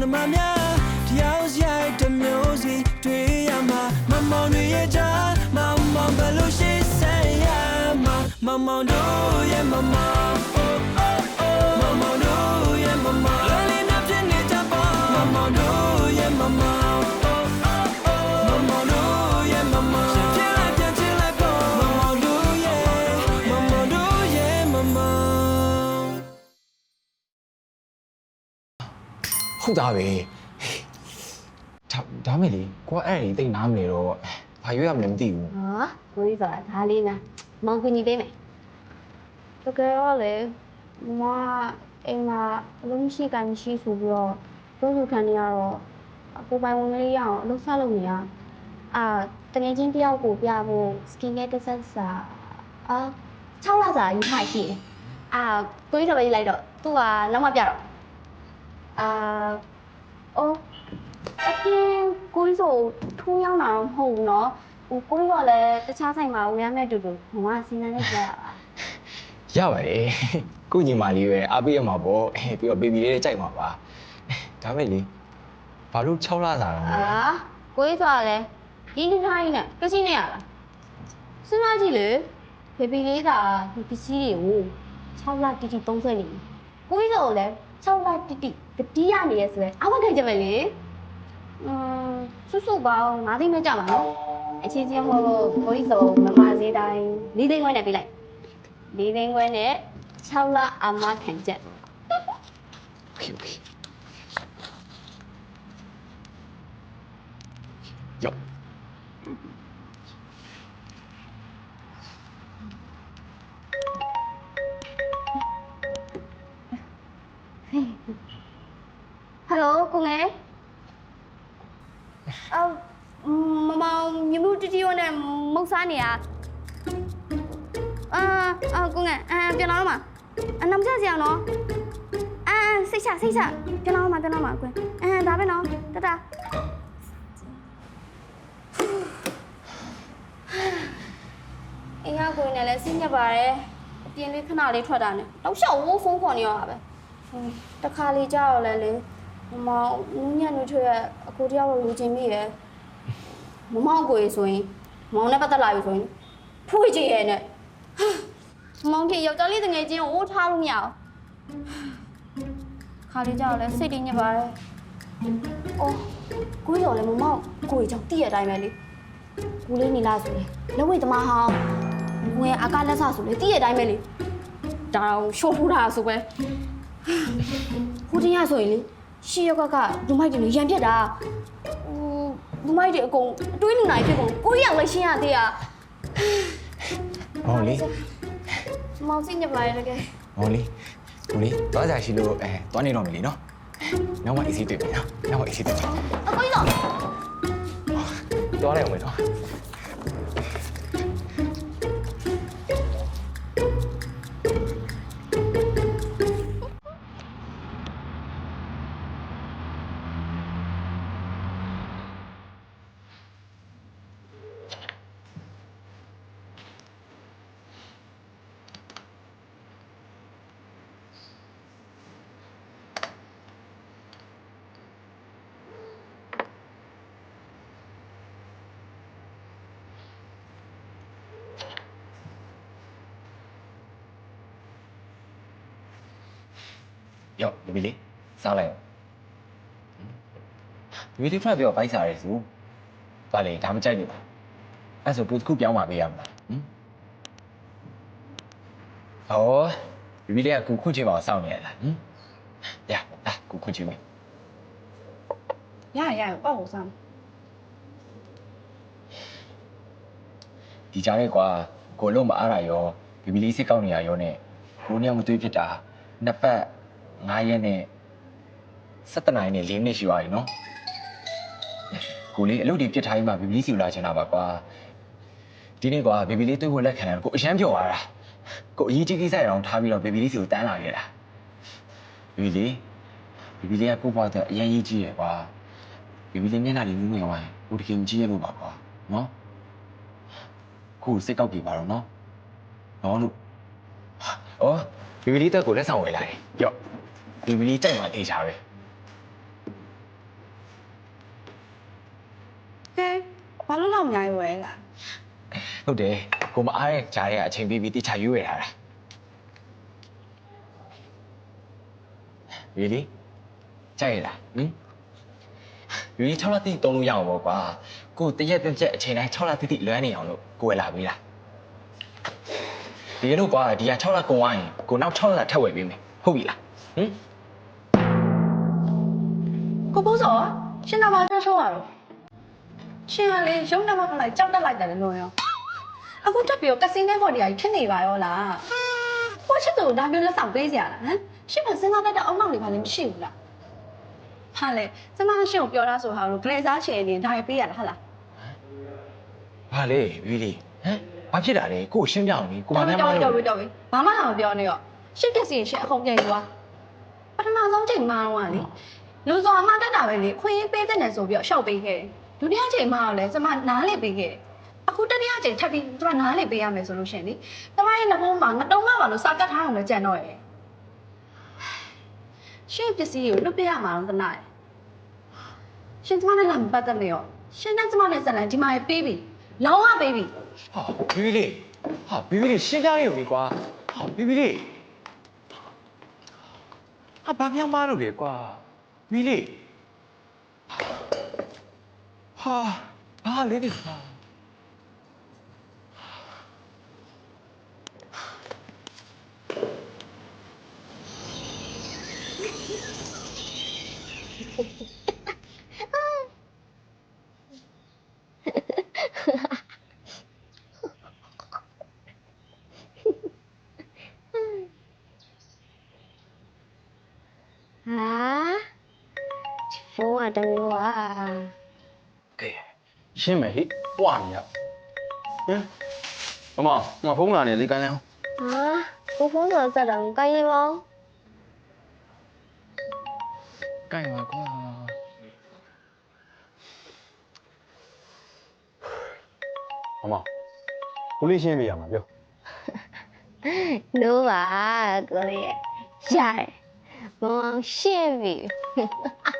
နှမများတယောက်ရိုက်တစ်မျိုးစီတွေ့ရမှာမမောင်တွေရဲ့ကြား mama belushi say yeah mama no yeah mama ဟုတ်သားပဲဒါဒါမဲ့လေကိုကအဲ့ဒီတိတ်နားမနေတော့ဘာရွေးရမလဲမသိဘူးဟာကိုကြီးဆိုတာဒါလေးနာမောင်ကူညီပေးမယ်တကယ်တော့လေမမအိမ်မှာအလုံးရှိကမရှိဆိုပြီးတော့ပြောဆိုခံနေရတော့အကိုပိုင်ဝင်လေးရအောင်အလုပ်ဆက်လုပ်နေရအာတကယ်ချင်းတယောက်ကိုပြဖို့ skin care တစ်ဆက်စာအာ6လစာယူထားရှိတယ်အာကိုကြီးတော့ပဲလိုက်တော့သူကနောက်မှပြတော့ အာအော် အပြင်ကိုကြီးဆိုထိုးရောက်တာတော့မဟုတ်ဘူးเนาะဟိုကိုကြီးကလည်းတခြားဆိုင်မှာဝင်ရမယ့်အတူတူမမစီစဉ်နေကြရပါ ရပါတယ်ကိုညီမလေးပဲအားပေးရမှာပေါ့အေးပြီးတော့ဘေဘီလေးလည်းကြိုက်မှာပါဒါမဲ့လေဘာလို့6လစာတော့လဲ အာကိုကြီးဆိုလည်းဒီဒီထိုင်းနဲ့ကစီနေရလားစဉ်းစားကြည့်လေဘေဘီလေးကဒီပစ္စည်းတွေကို6လတိတိသုံးဆွဲနေပြီကိုကြီးဆိုလည်း 6လတိတိတတိယနေရဆိုရင်အဝတ်ခံကြမယ်လေอืมစွတ်စွတ်ပေါင်း၅သိန်းပဲကြမှာနော်အချင်းချင်းမို့လို့ကိုကြီးဆိုမမဈေးတိုင်း၄သိန်းခွဲနဲ့ပြလိုက် လေးသိန်းခွဲနဲ့6လအမခံချက် โอเคโอเค ဟယ်လိုကိုငယ်အော်မမောင်မြမှုတတီရောနဲ့မုတ်စားနေရအာအာကိုငယ်အာပြန်လာတော့မှာအနမ်းချစရာနော်အာစိတ်ချစိတ်ချပြန်လာတော့မှာပြန်လာတော့မှာကွယ်အာဒါပဲနော်တတအင်္ဂါကိုနေလဲစိတ်ညက်ပါတယ်အပြင်လေးခဏလေးထွက်တာနဲ့တော့ရှောက်ဝိုးဖုန်းခေါ်နေရတာပဲ တခါလေကြောက်လဲလေမမောင်ဦးညံ့နေထွက်အကိုတယောက်လိုချင်မိရယ်မမောင်ကိုရေဆိုရင်မောင်နဲ့ပတ်သက်လာပြီဆိုရင်ဖွေးကြည့်ရဲနဲ့မောင်ကြီးယောက်ျားလေးတငယ်ချင်းကိုထားလို့မရအောင်ခါလေးကြောက်လဲစိတ်တင်းညစ်ပါတယ်အော်ကိုရောလဲမမောင်ကိုရေကြောင့်တည့်ရတိုင်းပဲလေကိုလေးနေလာဆိုလေလက်ဝိတ်သမားဟောင်းငွေအကားလက်ဆဆိုလေတည့်ရတိုင်းပဲလေဒါတော့ရှိုးထူတာဆိုပဲ ဟိုတင်ရဆိုရင်လေရှီရောက်ကကလူမိုက်တွေရံပြက်တာဟိုလူမိုက်တွေအကုန်အတွေးလူနိုင်ဖြစ်ကုန်ကိုရီးယားလည်းရှင်းရသေးတာဟောလေမောင်စိညစ်ပါရဲ့တကယ်ဟောလေကိုလေးသွားကြရှိလို့အဲသွားနေတော့မယ်လीနော်နောက်မှအေးစီးတွေ့မယ်နော်နောက်မှအေးစီးတွေ့မယ်အကိုကြီးတော့သွားလိုက်အောင်မယ်နော် ယောဘီဘီလေးစားလိုက်ဘီဘီလေးဖတ်ပြီးတော့ပိုက်စားရဲစုသွားလေဒါမကြိုက်ဘူးအဲ့ဆိုပိုတစ်ခုပြောင်းมาပေးရမလားဟမ်ဟောဘီဘီလေးကကူခွန့်ချင်ပါအောင်စောင့်နေရလားဟမ်ရလာကူခွန့်ချင်မယ်ရရပေါ့ကိုစမ်းဒီကြားရဲကွာကိုလုံးမအားရရောဘီဘီလေးစိတ်ကောက်နေရရောနဲ့ကိုနှစ်ယောက်မတွေ့ဖြစ်တာနှစ်ပတ် 9ရက်နဲ့17နိုင်နဲ့4မိနစ်ရှိသွားပြီနော်ကိုလေးအလုပ်တွေပြစ်ထားပြီးမှဘီဘီလေးစီလာချင်တာပါကွာဒီနေ့ကွာဘီဘီလေးတွေ့ဖို့လက်ခံတယ်ကိုအရန်ပြောသွားတာကိုအရေးကြီးကိစ္စရအောင်ထားပြီးတော့ဘီဘီလေးစီကိုတန်းလာခဲ့တာဘီဘီလေးဘီဘီလေးကကို့ဘွားတဲ့အရန်ရေးကြီးရယ်ကွာဘီဘီလေးမျက်နှာလေးမြူးမြင်သွားရင်ကိုတကယ်မကြည့်ရလို့ပါကွာနော်ခုစိတ်ကောက်ကြည့်ပါတော့နော်။နော်လို့။အော်ဘီဘီလေးတက်ကိုလက်ဆောင်ဝယ်လာတယ်။ကြော့။ ဘီဘီလေးတိုက်မှာအေးချာပဲဟဲဘာလို့လောက်အများကြီးဝဲလား။ဟုတ်တယ်ကိုမအားတဲ့ကြားရဲ့အချိန်ပေးပြီးတိချရွေးရတာရီလီကြိုက်ရလားဟင်ရီလီ6လတိတုံးလို့ရအောင်ပေါ့ကွာကိုတရက်တစ်ချက်အချိန်တိုင်း6လတိတိလွမ်းနေအောင်လို့ကိုဝယ်လာပေးလားဒီလိုကွာဒီက6လကုန်သွားရင်ကိုနောက်6လထပ်ဝယ်ပေးမယ်ဟုတ်ပြီလားဟင် ကိုပိုးစောရှင်နာမထွက်ဆိုးရတော့ရှင်ကလေရုံနာမမလိုက်ကြောက်တက်လိုက်တယ်လို့ရောအခုတက်ပြီးတော့ကစင်းတဲ့ဘော်ဒီယာကြီးဖြစ်နေပါရောလားကိုချစ်သူဒါမျိုးလက်ဆောင်ပေးစရာလားဟမ်ရှင်ကစဉ်းစားတတ်တဲ့အအောင်နောက်တွေပါလည်းမရှိဘူးလားဟာလေကျမရှင်ကိုပြောတာဆိုဟာလို့ဂလေစားရှင်အနေနဲ့ဒါရပေးရတာဟုတ်လားဘာလဲရီလီဟမ်ဘာဖြစ်တာလဲကိုကိုရှင်းပြအောင်လေကိုမတော်ပြီများမတော်ပြီလို့တော်ပြီတော်ပြီဘာမှမပြောနဲ့ရောရှစ်တက်စီရှင်အကုန်ပြန်ယူသွားပထမဆုံးချိန်မှာတော့ကလေ လူစောအမှတက်တာပဲလေခွင့်ရေးပေးတဲ့နယ်ဆိုပြီးတော့ရှောက်ပေးခဲ့တယ်ဒုတိယချိန်မှာတော့လေကျမနားလေပေးခဲ့တယ်အခုတတိယချိန်ထပ်ပြီးကျမနားလေပေးရမယ်ဆိုလို့ရှိရင်လေကျမရဲ့လက်ဖုံးမှာငတုံးမပါလို့စာကတ်ထားအောင်လည်းကြံတော့ရဲ့ရှင့်ပစ္စည်းကိုလွတ်ပြရမှာတော့တနာရဲ့ရှင်ကျမနဲ့လာမပတ်သက်နဲ့ရောရှင်နဲ့ကျမနဲ့ဇက်လန်ဒီမှာပေးပြီလောင်းဝပေးပြီဟာဘီဘီလေးဟာဘီဘီလေးရှင်းပြရပြီကွာဟာဘီဘီလေးဟာဘာမြောင်မလို့လေကွာ ဘီလေးဟာဘာလဲဒီကွာ ဟာ ဖုန်းကတမျိုးอ่ะကဲရှင်းမယ်ဟိပွားနေရဟမ်မမမဖုန်းလာနေလေကိုင်းလိုက်အောင်ဟာကိုဖုန်းတော့စက်တော့ကိုင်းရင်ပေါင်းကိုင်းပါကွာမမကို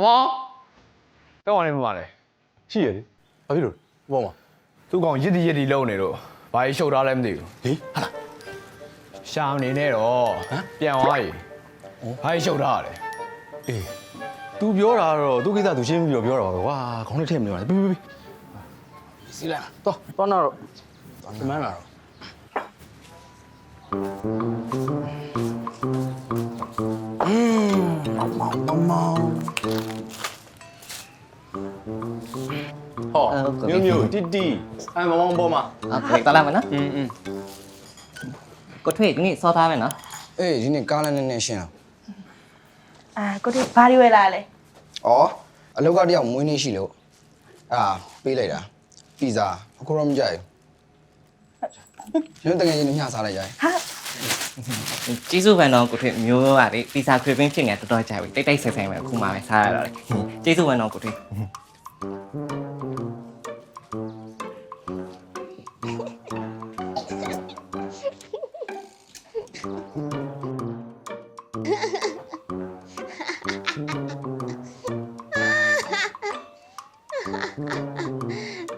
အမောတော့ဝင်မှာလေရှိရလေဘာဖြစ်လို့ဘောမှာသူကောင်ရစ်တီရစ်တီလုံနေတော့ဘာကြီးရှုပ်ထားလဲမသိဘူးဟေးဟာလားရှောင်းနေနဲ့တော့ပြန်သွားပြီဘာကြီးရှုပ်ထားရလဲအေး तू ပြောတာတော့သူကိစ္စ तू ရှင်းပြီးတော့ပြောတာပါပဲကွာခေါင်းလေးထည့်မလို့ရတယ်ပြီးပြီးပြီးစီလိုက်တော့တော့နာတော့ဒီမန်းလာတော့ ဟောမျိုးမျိုးတိတိအဲမောင်မောင်ပေါ်မှာ โอเคတက်လိုက်မယ်နော် อืมอืม ကိုထွေးဒီနေ့စောထားမယ်နော် အေးဒီနေ့ကားလည်းနည်းနည်းရှင်းအောင် အာကိုတိဘာတွေဝယ်လာလဲ ။ဩအလောက်ကတယောက်မွေးနေ့ရှိလို့အာပေးလိုက်တာ။ပီဇာအခုတော့မကြိုက်ဘူး။ကျွန်တော်တကယ်ချင်းညှစားလိုက်ကြတယ် ဟာ ကျေးဇူးပန်တော့ကိုထွေးမျိုးကလေပီဇာခရစ်ပင်းဖြစ်နေတော်တော်ကြာပြီတိတ်တိတ်ဆဲဆဲပဲအခုမှပဲစားရတော့လေကျေးဇူးပန်တော့ကိုထွေး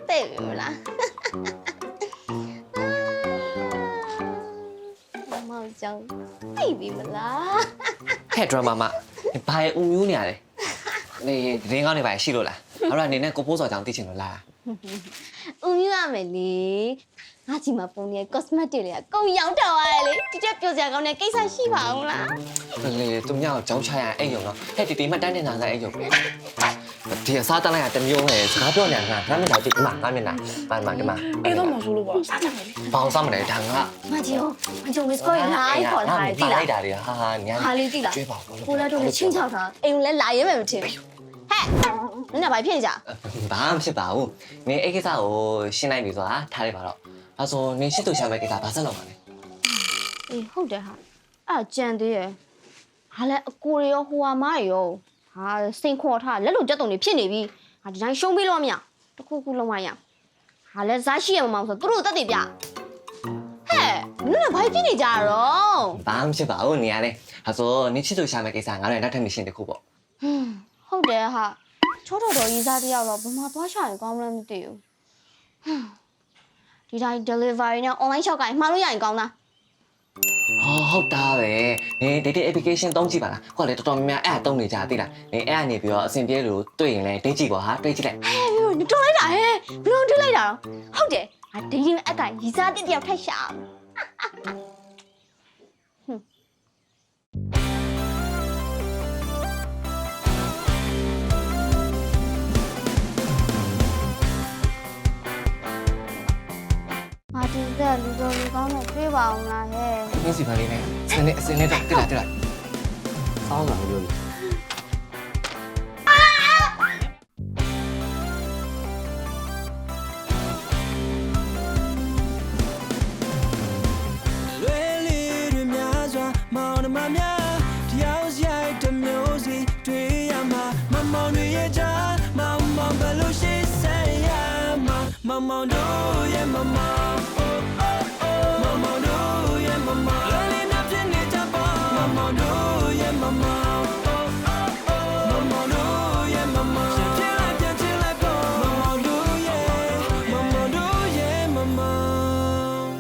သိပြီမလားမောင်ကြောင့်သိပြီမလားဟဲ့ဒရမာမဘာရဲ့ဦးမျိုးနေရလဲနေဒင်းကောင်းနေပါရှိလို့လားအဲ့တော့အနေနဲ့ကိုပိုးစော်ကြောင့်သိချင်လို့လားဦးမြရမယ်လေငါချီမှာပုံနေ cosmetic တွေကကုန်ရောက်တော့ရတယ်လေဒီတက်ပြောစရာကောင်းတဲ့ကိစ္စရှိပါအောင်လားလေသူမြောက်ကြောင်းချရရင်အဲ့ယုံတော့ဟဲ့တီတီမှတန်းတင်တာစားအဲ့ယုံပဲ ဒီအစားတက်လိုက်တာတစ်မျိုးပဲစကားပြောနေတာငါငါမျက်နှာကြည့်ဒီမှာငါမျက်နှာပါမှာဒီမှာအေးတော့မဆိုးလို့ပေါ့စားကြမယ်လေဘောင်စားမလဲဒါငါမကြီး哦မကြီး miss call လာခေါ်လာတယ်တိလာလားလိုက်တာတွေဟာဟာညာဟာလေးတိလားကျွေးပါဦးကိုလည်းတော့ချင်းချောက်တာအိမ်လည်းလာရဲမယ်မထင်ဘူးဟဲ့နင်ကဘာဖြစ်နေကြဘာမှဖြစ်ပါဘူးနင်အဲ့ကိစ္စကိုရှင်းလိုက်ပြီဆိုတာထားလိုက်ပါတော့ဒါဆိုနင်ရှစ်သူရှာမဲ့ကိစ္စဘာဆက်လုပ်မှာလဲအေးဟုတ်တယ်ဟာအဲ့ကြံသေးရယ်ဟာလဲအကိုရောဟိုဟာမရော ဟာစိန်ခေါ်ထားလက်လိုကြက်တုံတွေဖြစ်နေပြီဟာဒီတိုင်းရှုံးပေးလို့မရတခုခုလုံးမရဟာလဲဇာရှိရမမောင်ဆိုသူတို့တက်တယ်ဗျဟဲ့နင်ကဘာဖြစ်နေကြတော့ဘာမှဖြစ်ပါဘူးနင်ကလည်းဒါဆိုနင်ရှစ်သူရှာမဲ့ကိစ္စငါလည်းနောက်ထပ်မရှင်းတခုပေါ့ဟွန်းဟုတ်တယ်ဟာချောတော်တော်ကြီးစားတယောက်တော့ဘယ်မှာသွားရှာရင်ကောင်းမလဲမသိဘူးဟွန်းဒီတိုင်း delivery နဲ့ online shop ကမှားလို့ရရင်ကောင်းလား ဟောဟုတ်တာပဲနင် dating application သုံးကြည့်ပါလားဟောလေတော်တော်များများအဲ့ဒါသုံးနေကြသိလားနင်အဲ့အနေပြီးတော့အဆင်ပြေလို့တွေ့ရင်လည်းဒိတ်ကြည့်ပါဟာတွေ့ကြည့်လိုက်ဟဲ့ပြီးတော့တော်လိုက်တာဟဲ့ဘယ်လိုတွေ့လိုက်တာတော့ဟုတ်တယ်ဟာဒိရင်အက်ကရီစားတစ်တယောက်ထက်ရှာအောင် မာတင်ကလူတော်လူကောင်းနဲ့တွေ့ပါအောင်လားဟဲ့နင်စီပါလေးနဲ့စနေစနေတော့တိလားတိလားစောင်းတာပြောလို့လွယ်လေးတွေများစွာမောင်နှမများတရားစရိုက် တို့ရဲ့မမောင်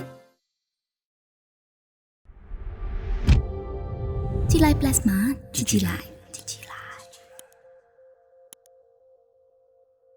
oh